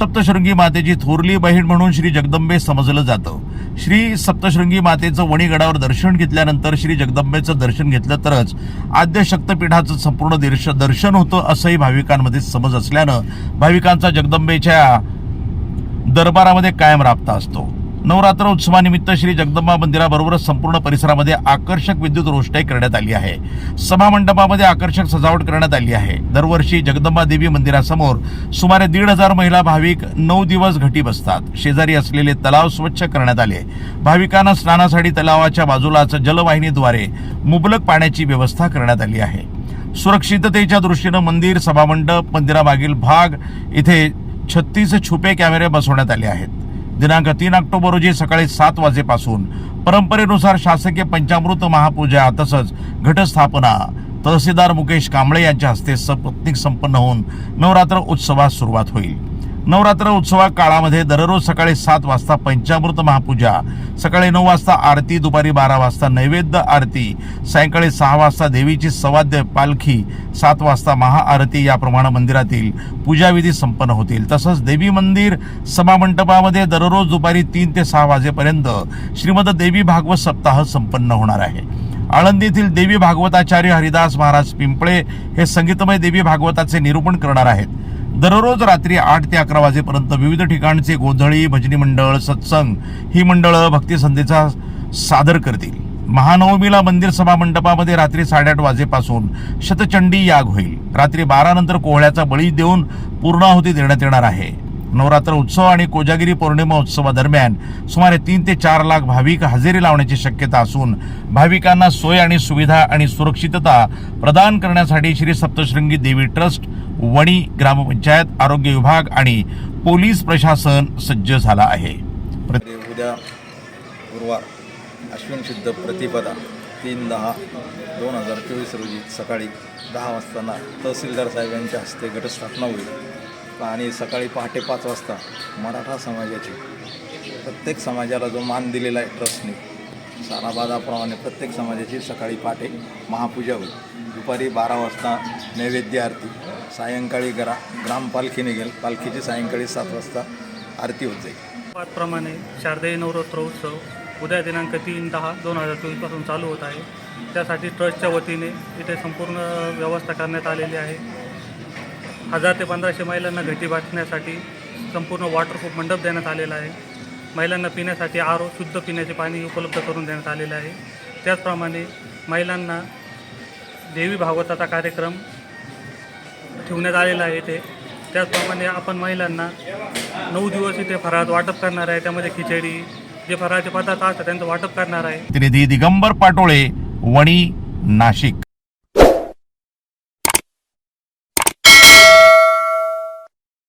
सप्तशृंगी मातेची थोरली बहीण म्हणून श्री जगदंबे समजलं जातं. श्री सप्तशृंगी मातेचं वणीगडावर दर्शन घेतल्यानंतर श्री जगदंबेचं दर्शन घेतलं तरच आद्य शक्तपीठाचं संपूर्ण दर्श दर्शन होतं असंही भाविकांमध्ये समज असल्यानं भाविकांचा जगदंबेच्या दरबारामध्ये कायम राबता असतो. नवरात्र उत्सवानिमित्त श्री जगदंबा मंदिराबरोबरच संपूर्ण परिसरामध्ये आकर्षक विद्युत रोषणाई करण्यात आली आहे. सभा मंडपामध्ये आकर्षक सजावट करण्यात आली आहे. दरवर्षी जगदंबा देवी मंदिरासमोर सुमारे दीड हजार महिला भाविक नऊ दिवस घटी बसतात. शेजारी असलेले तलाव स्वच्छ करण्यात आले. भाविकांना स्नानासाठी तलावाच्या बाजूलाच जलवाहिनीद्वारे मुबलक पाण्याची व्यवस्था करण्यात आली आहे. सुरक्षिततेच्या दृष्टीनं मंदिर सभामंडप मंदिरामागील भाग इथे छत्तीस छुपे कॅमेरे बसवण्यात आले आहेत. दिनांक तीन ऑक्टोबर रोजी सकाळी सात वाजेपासून. परंपरेनुसार शासकीय पंचामृत महापूजा तसंच घटस्थापना. तहसीलदार मुकेश कांबळे यांच्या हस्ते सपत्नीक संपन्न होऊन नवरात्र उत्सवास सुरुवात होईल. नवरात्र उत्सवा काळामध्ये दररोज सकाळी सात वाजता पंचामृत महापूजा सकाळी नऊ वाजता आरती दुपारी बारा वाजता नैवेद्य आरती सायंकाळी सहा वाजता देवीची सवाद्य पालखी सात वाजता महाआरती याप्रमाणे मंदिरातील पूजाविधी संपन्न होतील. तसंच देवी मंदिर सभामंडपामध्ये दररोज दुपारी तीन ते सहा वाजेपर्यंत श्रीमद देवी भागवत सप्ताह संपन्न होणार आहे. आळंदीतील देवी भागवताचार्य हरिदास महाराज पिंपळे हे संगीतमय देवी भागवताचे निरूपण करणार आहेत. दररोज रात्री आठ ते अकरा वाजेपर्यंत विविध ठिकाणचे गोंधळी भजनी मंडळ सत्संग ही मंडळं भक्तिसंध्येचा सादर करतील. महानवमीला मंदिर सभा मंडपामध्ये रात्री साडेआठ वाजेपासून शतचंडी याग होईल. रात्री बारा नंतर कोहळ्याचा बळी देऊन पूर्णाहुती देण्यात येणार आहे. नवरात्र उत्सव आणि कोजागिरी पौर्णिमा उत्सवादरम्यान सुमारे तीन ते चार लाख भाविक हजेरी लावण्याची शक्यता असून भाविकांना सोय आणि सुविधा आणि सुरक्षितता प्रदान करण्यासाठी श्री सप्तशृंगी देवी ट्रस्ट वणी ग्रामपंचायत आरोग्य विभाग आणि पोलीस प्रशासन सज्ज झाला आहे. उद्या गुरुवार अश्विन शुद्ध प्रतिपदा तीन दहा दोन हजार चोवीस रोजी सकाळी दहा वाजताना तहसीलदार साहेब यांच्या हस्ते घटस्थापना होईल. आणि सकाळी पहाटे पाच वाजता मराठा समाजाची प्रत्येक समाजाला जो मान दिलेला आहे ट्रस्टने साराबादाप्रमाणे प्रत्येक समाजाची सकाळी पहाटे महापूजा होईल. दुपारी बारा वाजता नैवेद्य आरती सायंकाळी ग्रा ग्रामपालखी निघेल पालखीची सायंकाळी सात वाजता आरती होत जाईल. पाचप्रमाणे शारदेय नवरात्र उत्सव उद्या दिनांक तीन दहा दोन हजार चोवीसपासून चालू होत आहे. त्यासाठी ट्रस्टच्या वतीने इथे संपूर्ण व्यवस्था करण्यात आलेली आहे. हजार ते पंधराशे महिलांना घटी वाटण्यासाठी संपूर्ण वॉटरप्रूफ मंडप देण्यात आलेला आहे. महिलांना पिण्यासाठी आरो शुद्ध पिण्याचे पाणी उपलब्ध करून देण्यात आलेले आहे. त्याचप्रमाणे महिलांना देवी भागवताचा कार्यक्रम ठेवण्यात आलेला आहे इथे. त्याचप्रमाणे आपण महिलांना नऊ दिवस इथे फराळ वाटप करणार आहे. त्यामध्ये खिचडी जे फराळाचे पदार्थ असतात त्यांचं वाटप करणार आहे. दिगंबर पाटोळे वणी नाशिक.